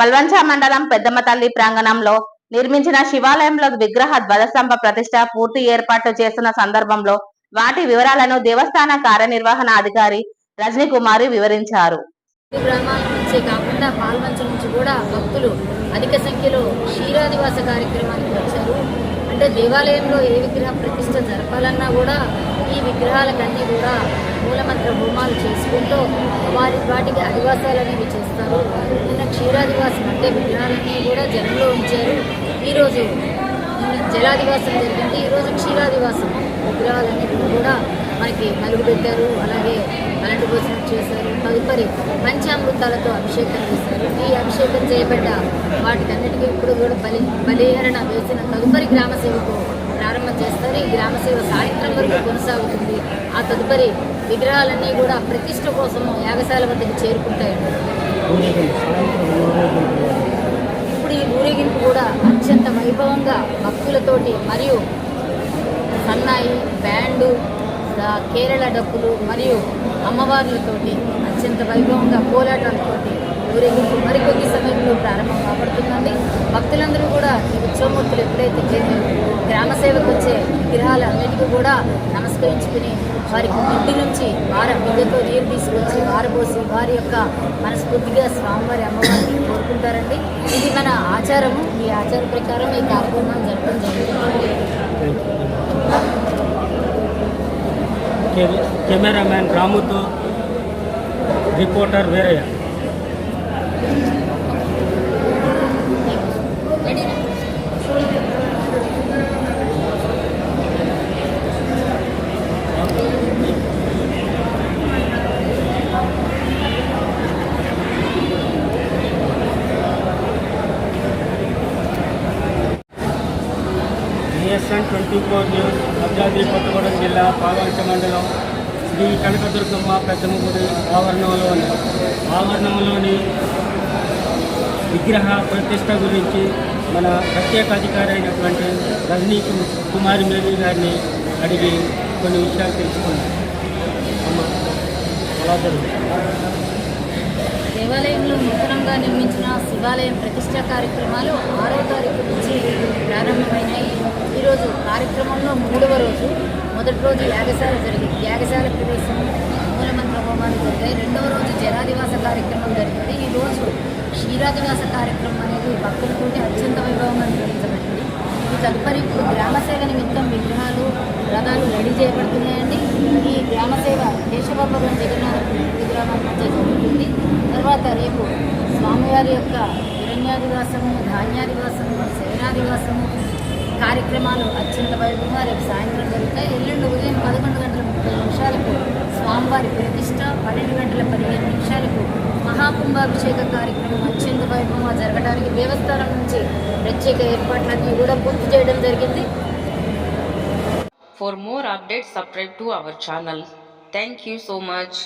పల్వంచ మండలం పెద్దమ్మతల్లి ప్రాంగణంలో నిర్మించిన శివాలయంలో విగ్రహ ధ్వజస్తంభ ప్రతిష్ట పూర్తి ఏర్పాట్లు చేస్తున్న సందర్భంలో వాటి వివరాలను దేవస్థాన కార్యనిర్వహణ అధికారి రజనీ కుమారి వివరించారు. గ్రామాల నుంచే కాకుండా పాల్వంచ నుంచి కూడా భక్తులు అధిక సంఖ్యలో క్షీరాదివాస కార్యక్రమానికి వచ్చారు. అంటే దేవాలయంలో ఏ విగ్రహ ప్రతిష్ట జరపాలన్నా కూడా ఈ విగ్రహాలకన్నీ కూడా మూలమంత్ర హోమాలు చేసుకుంటూ వారి వాటికి అధివాసాలు అనేవి చేస్తారు. నిన్న క్షీరాదివాసం అంటే విగ్రహాలన్నీ కూడా జనంలో ఉంచారు. ఈరోజు జలాదివాసం జరిగింది. ఈరోజు క్షీరాదివాసం. విగ్రహాలన్నింటినీ కూడా మనకి మరుగుపెట్టారు. అలాగే భోజనం చేశారు. తదుపరి పంచామృతాలతో అభిషేకం చేశారు. ఈ అభిషేకం చేయబడ్డ వాటికన్నిటికీ ఇప్పుడు కూడా బలి బలిహరణ వేసిన తదుపరి గ్రామ సేవకు ప్రారంభం చేస్తారు. ఈ గ్రామ సేవ సాయంత్రం వరకు కొనసాగుతుంది. ఆ తదుపరి విగ్రహాలన్నీ కూడా ప్రతిష్ట కోసము యాగశాల వద్దకు చేరుకుంటాయండి. ఇప్పుడు ఈ ఊరేగింపు కూడా అత్యంత వైభవంగా భక్తులతోటి మరియు సన్నాయి బ్యాండు కేరళ డప్పులు మరియు అమ్మవార్లతోటి అత్యంత వైభవంగా కోలాటాలతోటి ఊరేగింపు మరికొద్ది సమయంలో ప్రారంభం కాబడుతుందండి. భక్తులందరూ కూడా ఈ ఉత్సవమూర్తులు ఎప్పుడైతే గ్రామ సేవకు వచ్చే విగ్రహాలన్నిటికీ కూడా నమస్కరించుకుని వారికి ఇంటి నుంచి వార బిడ్డతో నీరు తీసుకొచ్చి వారబోసి వారి యొక్క మనస్ఫూర్తిగా స్వామివారి అమ్మవారిని కోరుకుంటారండి. ఇది మన ఆచారము. ఈ ఆచార ప్రకారం ఈ కార్యక్రమం జరపడం జరుగుతుంది. Cameraman రాముతో reporter Veerayya. BSN twenty four news Bhadradri Kothagudem జిల్లా పాల్వంచ మండలం శ్రీ కనకదుర్గమ్మ పెద్దమ్మగుడి ఆవరణంలోని ఆవరణంలోని విగ్రహ ప్రతిష్ట గురించి మన ప్రత్యేక అధికారి అయినటువంటి రజనీ కు- కుమారి మేరీ గారిని అడిగి కొన్ని విషయాలు తెలుసుకున్నాం అలా జరుగుతుంది దేవాలయంలో నూతనంగా నిర్మించిన శివాలయం ప్రతిష్ట కార్యక్రమాలు ఆరో తారీఖు నుంచి కార్యక్రమంలో మూడవ రోజు మొదటి రోజు యాగశాల జరిగింది. యాగశాల ప్రవేశం మూలమంత్ర హోమాలు జరిగాయి. రెండవ రోజు జనాదివాస కార్యక్రమం జరిగింది. ఈ రోజు క్షీరాదివాస కార్యక్రమం అనేది భక్తులతోటి అత్యంత వైభవంగా నిర్వహించబడింది. ఈ తదుపరి ఇప్పుడు గ్రామసేవ నిమిత్తం విగ్రహాలు రథాలు రెడీ చేయబడుతున్నాయండి. ఈ గ్రామసేవ కేశవాపురం జగన్నాథ విగ్రహాల మధ్య జరుగుతుంది. తర్వాత రేపు స్వామివారి యొక్క హిరణ్యాదివాసము ధాన్యాదివాసము శయనాదివాసము కార్యక్రమాలు అత్యంత వైభవంగా రేపు సాయంత్రం జరుగుతాయి. ఎల్లుండి ఉదయం పదకొండు గంటల ముప్పై నిమిషాలకు స్వామివారి ప్రతిష్ట పన్నెండు గంటల పదిహేను నిమిషాలకు మహాకుంభాభిషేక కార్యక్రమం అత్యంత వైభవంగా జరగడానికి దేవస్థానం నుంచి ప్రత్యేక ఏర్పాట్లన్నీ కూడా పూర్తి చేయడం జరిగింది. For more updates subscribe to our channel thank you so much